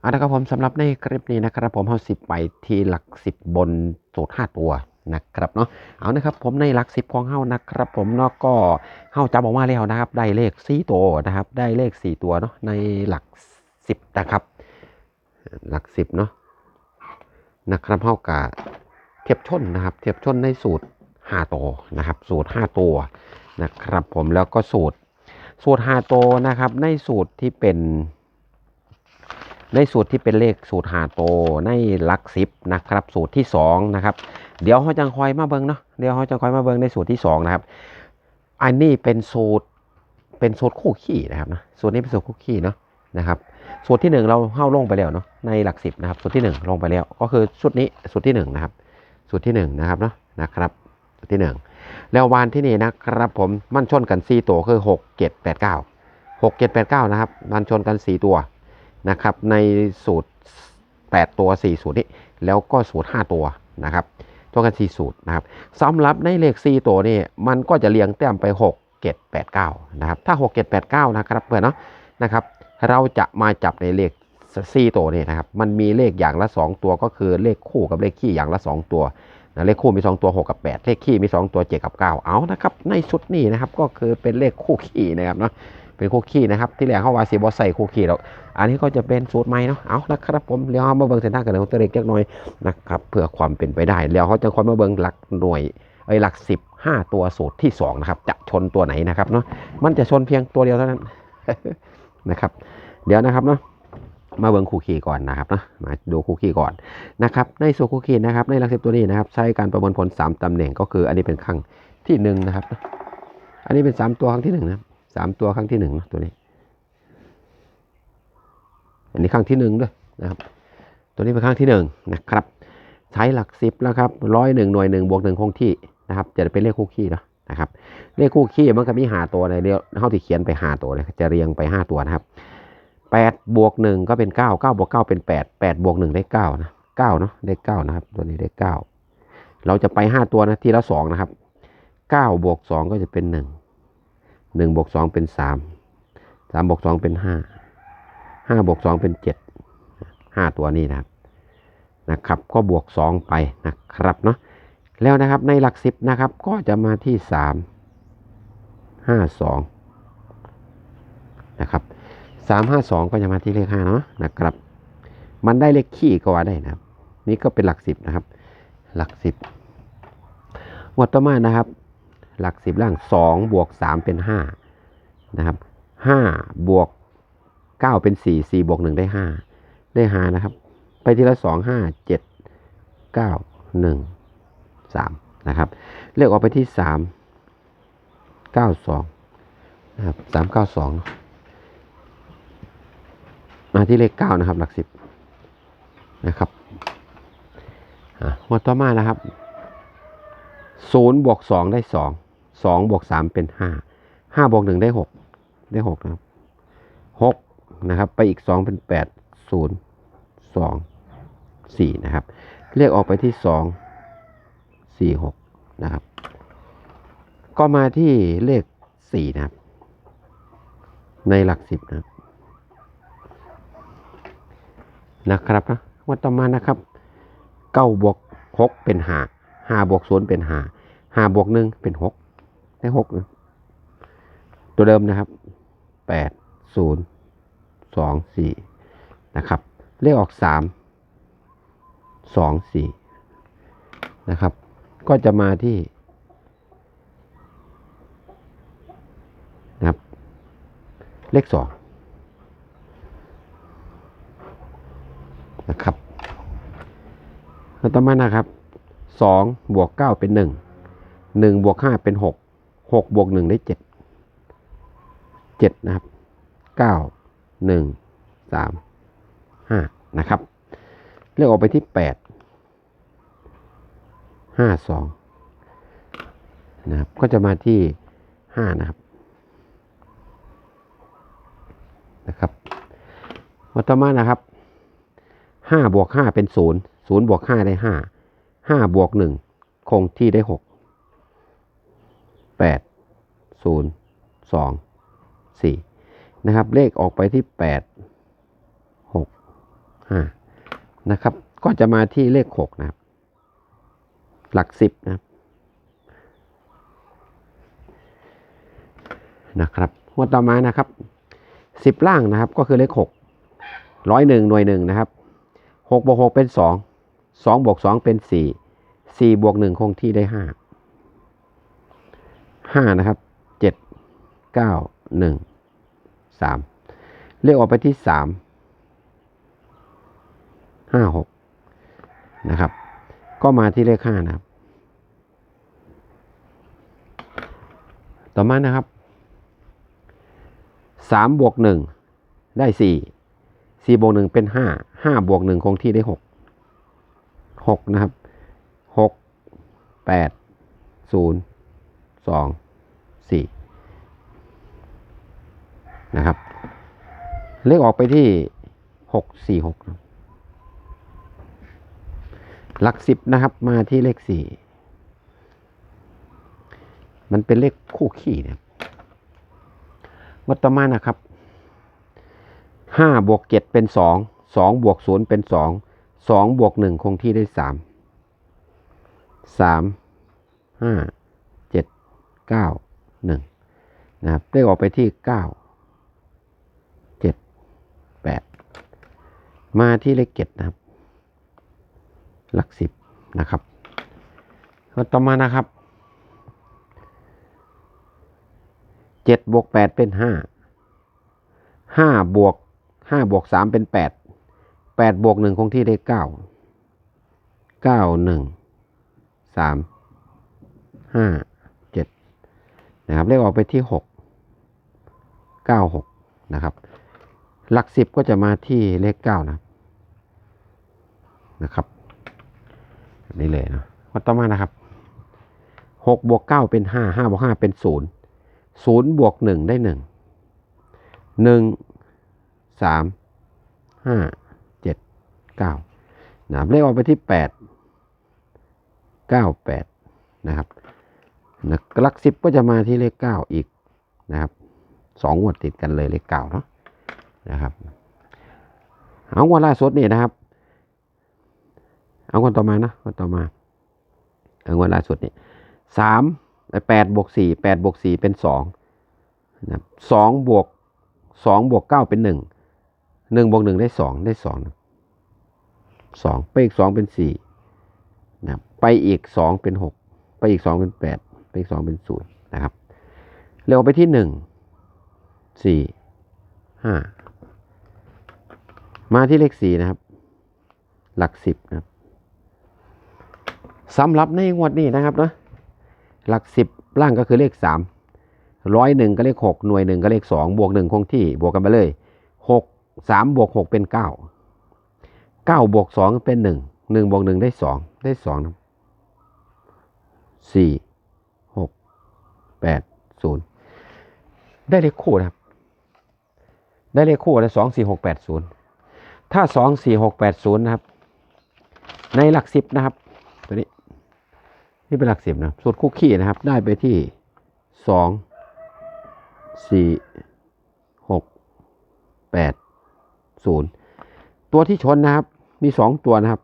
เอาละครับผมสำหรับในคลิปนี้นะครับผมเอาสิบไปที่หลักสิบบนสูตรห้าตัวนะครับเนาะเอานะครับผมในหลักสิบของเฮานะครับผมเนาะก็เฮาจับออกมาแล้วนะครับ ได้เลขสี่ตัวนะครับ ได้เลขสี่ตัวเนาะในหลักสิบนะครับ หลักสิบเนาะนะครับเฮากะเทียบชนนะครับ เทียบชนในสูตรห้าตัวนะครับ สูตรห้าตัวนะครับ ผมแล้วก็สูตร สูตรห้าตัวนะครับ ในสูตรที่เป็น ในสูตรที่เป็นเลขสูตรหาโตในหลักสิบนะครับ สูตรที่สองนะครับเดี๋ยวเขาจังคอยมาเบิงเนาะเดี๋ยวเขาจังคอยมาเบิงในสูตรที่สองนะครับอันนี้เป็นสูตรเป็นสูตรคู่ขี้นะครับนะสูตรนี้เป็นสูตรคู่ขี้เนาะนะครับสูตรที่หนึ่งเราเข้าลงไปแล้วเนาะในหลักสิบนะครับสูตรที่หนึ่งลงไปแล้ว ก็คือสูตรนี้สูตรที่หนึ่งนะครับสูตรที่หนึ่งนะครับเนาะนะครับสูตรที่หนึ่งแล้ววานที่นี่นะครับผมมันชนกันสี่ตัวคือหกเจ็ดแปดเก้าหกเจ็ดแปดเก้านะครับมันชนกันสี่ตัว นะครับในสูตร 8 ตัว 4 สูตรนี้แล้วก็สูตร 5 ตัวนะครับตัวกัน 4 สูตรนะครับสำหรับในเลข 4 ตัวนี่มันก็จะเรียงแต้มไป 6 7 8 9นะครับถ้า 6 7 8 9 นะครับเพื่อนเนาะนะครับเราจะมาจับในเลข4ตัวนี่นะครับมันมีเลขอย่างละ 2 ตัวก็คือเลขคู่กับเลขขี้อย่างละ 2 ตัวนะเลขคู่มี 2 ตัว 6 กับ 8 เลขขี้มี 2 ตัว 7 กับ 9 เอานะครับในชุดนี้นะครับก็คือเป็นเลขคู่ขี้นะครับเนาะ เป็นคู่ขี้นะครับ ที่แรกเขาว่าสีบอใส่คู่ขี้แล้วอันนี้ก็จะเป็นสูตรใหม่เนาะเอานะครับผมเดี๋ยวเามาเบิ่งเส้นทางกันของตัวเลขเล็กน้อยนะครับเพื่อความเป็นไปได้แล้วเขาจะคอยมาเบิ่งหลักหน่วยไอ้หลักสิบห้าตัวสูตรที่สองนะครับจะชนตัวไหนนะครับเนาะมันจะชนเพียงตัวเดียวเท่านั้นนะครับ เดี๋ยวนะครับเนาะมาเบิ่งคู่ขี่ก่อนนะครับนะมาดูคู่ขี่ก่อนนะครับ ในสูตรคู่ขี่นะครับ ในหลักสิบตัวนี้นะครับ ใช้การประมวลผลสามตำแหน่งก็คือ อันนี้เป็นครั้งที่หนึ่งนะครับ อันนี้เป็นสามตัวครั้งที่หนึ่งนะ สามตัวครั้งที่หนึ่งนะตัวนี้ อันนี้ครั้งที่หนึ่งด้วยนะครับ ตัวนี้เป็นครั้งที่หนึ่งนะครับ ใช้หลักสิบแล้วครับร้อยหนึ่งหน่วยหนึ่งบวกหนึ่งคงที่นะครับ จะเป็นเลขคู่ขี้เนาะนะครับเลขคู่ขี้มันก็มีหาตัวในเดียวเท่าที่เขียนไปหาตัวเลยจะเรียงไปห้าตัวนะครับแปดบวกหนึ่งก็เป็นเก้าเก้าบวกเก้าเป็นแปดแปดบวกหนึ่งได้เก้านะเก้าเนาะได้เก้านะครับ ตัวนี้ได้เก้าเราจะไปห้าตัวนะทีละสองนะครับเก้าบวกสองก็จะเป็นหนึ่ง หนึ่งบวกสองเป็นสามสามบวกสองเป็นห้าห้าบวกสองเป็นเจ็ดห้าตัวนี้นะครับนะครับ ก็บวกสองไปนะครับเนาะแล้วนะครับในหลักสิบนะครับ ก็จะมาที่สามห้าสองนะครับสามห้าสองก็จะมาที่เลขห้าเนาะนะครับ มันได้เลขขี้ก็ว่าได้นะครับ นี่ก็เป็นหลักสิบนะครับ หลักสิบวัต่อมานะครับ หลักสิบล่างสองบวกสามเป็นห้านะครับห้าบวกเก้าเป็นสี่สี่บวกหนึ่งได้ห้าได้ห้านะครับ ไปทีละสองห้าเจ็ดเก้าหนึ่งสามนะครับเลขออกไปที่สามเก้าสองนะครับสามเก้าสองมาที่เลขเก้านะครับ หลักสิบนะครับอะงวดต่อมานะครับศูนย์บวกสองได้สอง สองบวกสามเป็นห้าห้าบวกหนึ่งได้หกได้หกนะครับหกนะครับ ไปอีก2เป็น8 0 2 4นย์สองสี่นะครับ เรียกออกไปที่2 4 6นะครับ ก็มาที่เลข4นะครับ ในหลัก10นะครับนะครับนะวันต่อมานะครับ9บวก6เป็น5 5บวก0เป็น5 5บวก1เป็น6ได้6นะตัวเดิมนะครับ8 0สองสี่นะครับ เลขออกสามสองสี่นะครับ ก็จะมาที่นะครับ เลขสองนะครับแล้วต่อมานะครับสองบวกเก้าเป็นหนึ่งหนึ่งบวกห้าเป็นหก หกบวกหนึ่งได้เจ็ดเจ็ดนะครับเก้าหนึ่งสามห้านะครับเลขอกออกไปที่แปดห้าสองนะครับก็จะมาที่ห้านะครับนะครับวัตมานะครับห้าบวกห้าเป็นศูนย์ศูนย์บวกห้าได้ห้าห้าบวกหนึ่งคงที่ได้หก แปดศูนย์สองสี่นะครับ เลขออกไปที่แปดหกนะครับ ก็จะมาที่เลขหกนะครับ หลักสิบนะครับนะครับงวดต่อมานะครับสิบล่างนะครับก็คือเลขหกร้อยหนึ่งหน่วยหนึ่งนะครับหกบวกหกเป็นสองสองบวกสองเป็นสี่สี่บวกหนึ่งคงที่ได้ห้า ห้านะครับเจ็ดเก้าหนึ่งสามเลขออกไปที่สามห้าหกนะครับ ก็มาที่เลขห้านะครับ ต่อมานะครับสามบวกหนึ่งได้สี่สี่บวกหนึ่งเป็นห้าห้าบวกหนึ่งคงที่ได้หกหกนะครับหกแปดศูนย์ สองสี่นะครับ เลขออกไปที่หกสี่หกหลักสิบนะครับมาที่เลขสี่มันเป็นเลขคู่ขี้เนี่ยวัตมานะครับห้าบวกเจ็ดเป็นสองสองบวกศูนย์เป็นสองสองบวกหนึ่งคงที่ได้สามสามห้า 9 1นะครับเลขออกไปที่ 9 7 8 มาที่เลขเจ็ดนะครับ หลักสิบนะครับต่อมานะครับเจ็ดบวกแปดเป็นห้าห้าบวกห้าบวกสามเป็นแปดแปดบวกหนึ่งคงที่ได้เก้าเก้าหนึ่งสามห้า นะครับเลขออกไปที่หกเก้าหกนะครับ หลักสิบก็จะมาที่เลขเก้านะนะครับนี่เลยนะวัดต่อมานะครับหกบวกเก้าเป็นห้าห้าบวกห้าเป็นศูนย์ศูนย์บวกหนึ่งได้หนึ่งหนึ่งสามห้าเจ็ดเก้านะครับเลขออกไปที่แปดเก้าแปดนะครับ นะหลักสิบก็จะมาที่เลขเก้าอีกนะครับสองงวดติดกันเลยเลขเก้าเนาะนะครับเอางวดล่าสุดนี่นะครับ เอางวดต่อมานะงวดต่อมาเอางวดล่าสุดนี่สามแปดบวกสี่แปดบวกสี่เป็นสองนะสองบวกสองบวกเก้าเป็นหนึ่งหนึ่งบวกหนึ่งได้สองได้สองสองไปอีกสองเป็นสี่นะไปอีกสองเป็นหกไปอีกสองเป็นแปด ไปอีกสองเป็นศูนย์นะครับเร็วไปที่หนึ่งสี่ห้ามาที่เลขสี่นะครับ หลักสิบนะครับสำหรับในงวดนี้นะครับเนาะหลักสิบล่างก็คือเลขสามร้อยหนึ่งก็เลขหกหน่วยหนึ่งก็เลขสองบวกหนึ่งคงที่บวกกันไปเลยหกสามบวกหกเป็นเก้าเก้าบวกสองเป็นหนึ่งหนึ่งบวกหนึ่งได้สองได้สองสี่ 880 ได้เลขคู่นะครับ ได้เลขคู่เลยศูนย์ถ้าสองสี่หกแปดศูนย์นะครับ ในหลักสิบนะครับ ตัวนี้ นี่เป็นหลักสิบนะสูตรคุกขี้นะครับ ได้ไปที่สองสี่หกแปดศูนย์ตัวที่ชนนะครับ มีสองตัวนะครับ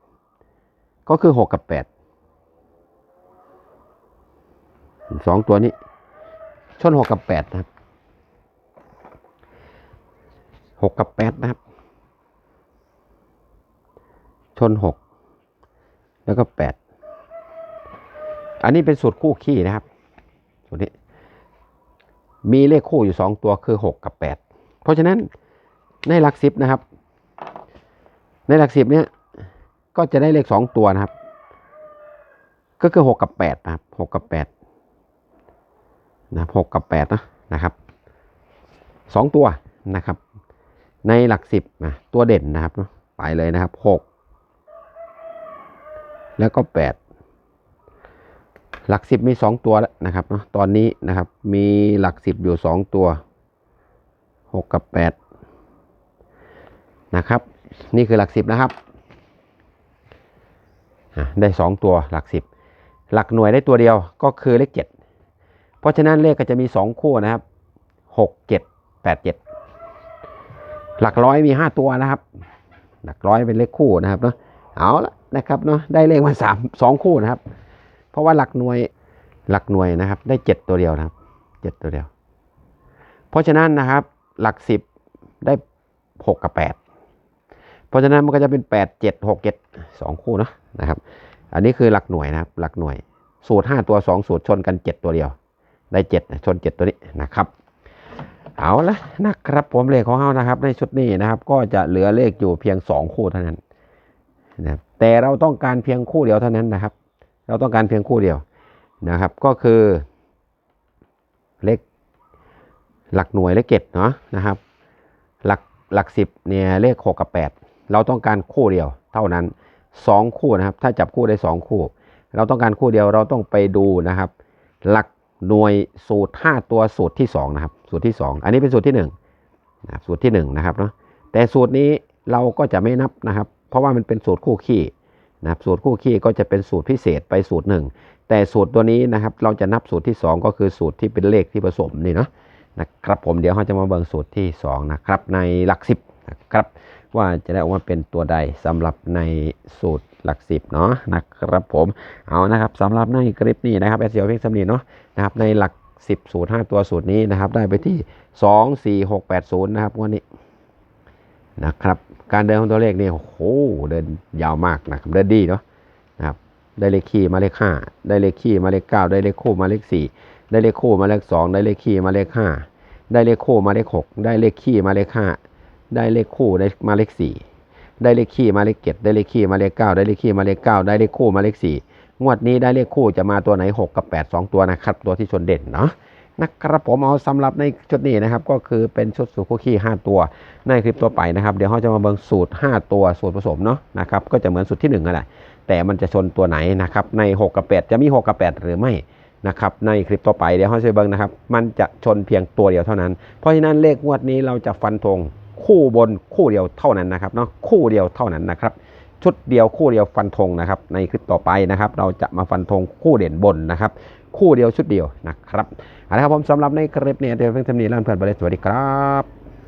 ก็คือหกกับแปดสองตัวนี้ ชนหกกับแปดนะครับหกกับแปดนะครับ ชนหกแล้วก็แปดอันนี้เป็นสูตรคู่ขี้นะครับสูตรนี้ มีเลขคู่อยู่สองตัวคือหกกับแปดเพราะฉะนั้นในหลักสิบนะครับ ในหลักสิบเนี้ยก็จะได้เลขสองตัวนะครับ ก็คือหกกับแปดนะครับหกกับแปด นะหกกับแปดนะนะครับสองตัวนะครับ ในหลักสิบนะตัวเด่นนะครับไปเลยนะครับหกแล้วก็แปดหลักสิบมีสองตัวแล้วนะครับเนาะตอนนี้นะครับมีหลักสิบอยู่สองตัวหกกับแปดนะครับ นี่คือหลักสิบนะครับได้สองตัวหลักสิบหลักหน่วยได้ตัวเดียวก็คือเลขเจ็ด เพราะฉะนั้นเลขก็จะมีสองคู่นะครับหกเจ็ดแปดเจ็ดหลักร้อยมีห้าตัวนะครับ หลักร้อยเป็นเลขคู่นะครับเนาะเอาละนะครับเนาะได้เลขมาสามสองคู่นะครับ เพราะว่าหลักหน่วยหลักหน่วยนะครับ ได้เจ็ดตัวเดียวนะครับเจ็ดตัวเดียว เพราะฉะนั้นนะครับหลักสิบได้หกกับแปดเพราะฉะนั้นมันก็จะเป็นแปดเจ็ดหกเจ็ดสองคู่เนาะนะครับ อันนี้คือหลักหน่วยนะครับ หลักหน่วยสูตรห้าตัวสองสูตรชนกันเจ็ดตัวเดียว ได้เจ็ดชนเจ็ดตัวนี้นะครับ เอาละนะครับผมเลขของเขานะครับ ในชุดนี้นะครับ ก็จะเหลือเลขอยู่เพียงสองคู่เท่านั้นนะครับแต่เราต้องการเพียงคู่เดียวเท่านั้นนะครับ เราต้องการเพียงคู่เดียวนะครับ ก็คือเลขหลักหน่วยเลขเจ็ดเนาะนะครับ หลักหลักสิบเนี่ยเลขหกกับแปดเราต้องการคู่เดียว เท่านั้นสองคู่นะครับ ถ้าจับคู่ได้สองคู่ เราต้องการคู่เดียวเราต้องไปดูนะครับ หลัก หน่วยสูตร 5 ตัวสูตรที่2นะครับสูตรที่ 2 อันนี้เป็นสูตรที่1นะครับสูตรที่1นะครับเนาะแต่สูตรนี้เราก็จะไม่นับนะครับ เพราะว่ามันเป็นสูตรคู่ขี้นะครับสูตรคู่ขี้ก็จะเป็นสูตรพิเศษไปสูตร 1 แต่สูตรตัวนี้นะครับเราจะนับสูตรที่ 2 ก็คือสูตรที่เป็นเลขที่ผสมนี่เนาะนะครับผมเดี๋ยวเราจะมาเบิ่งสูตรที่ 2 นะครับ ในหลัก 10นะครับว่าจะได้ออกมาเป็นตัวใดสำหรับในสูตร หลักสิบเนาะนะครับผมเอานะครับสำหรับในคลิปนี้นะครับแอสเซียเพียงสำนีเนาะนะครับในหลัก10สูตร5ตัวสูตรนี้นะครับ ได้ไปที่2 4 6 8 0นะครับวันนี้นะครับการเดินของตัวเลขนี่โอ้โหเดินยาวมากนะครับเดินดีเนาะนะครับได้เลขคี่มาเลข5ได้เลขคี่มาเลข9ได้เลขคู่มาเลข4ได้เลขคู่มาเลข2ได้เลขคี่มาเลข5ได้เลขคู่มาเลข6ได้เลขคี่มาเลข5ได้เลขคู่ได้มาเลข4 ได้เลขคี่มาเลขเจ็ดได้เลขคี่มาเลขเก้าได้เลขคี่มาเลขเก้าได้เลขคู่มาเลขสี่งวดนี้ได้เลขคู่จะมาตัวไหนหกกับแปดสองตัวนะครับ ตัวที่ชนเด่นเนาะนะครับผมเอาสำหรับในชุดนี้นะครับ ก็คือเป็นชุดสูตรคู่ขี้ห้าตัว ในคลิปตัวไปนะครับ เดี๋ยวเขาจะมาเบิ่งสูตร 5 ตัวสูตรผสมเนาะนะครับก็จะเหมือนสูตรที่1นั่นแหละแต่มันจะชนตัวไหนนะครับใน 6 กับ 8 จะมี 6 กับ 8 หรือไม่นะครับในคลิปต่อไปเดี๋ยวเขาจะเบิ่งนะครับ มันจะชนเพียงตัวเดียวเท่านั้น เพราะฉะนั้นเลขงวดนี้เราจะฟันธง คู่บนคู่เดียวเท่านั้นนะครับเนาะคู่เดียวเท่านั้นนะครับ ชุดเดียวคู่เดียวฟันธงนะครับ ในคลิปต่อไปนะครับ เราจะมาฟันธงคู่เด่นบนนะครับ คู่เดียวชุดเดียวนะครับเอาละครับผมสำหรับในคลิปนี้เดี๋ยวเพิ่งทำนี้แล้วเพื่อนๆไปเลยสวัสดีครับ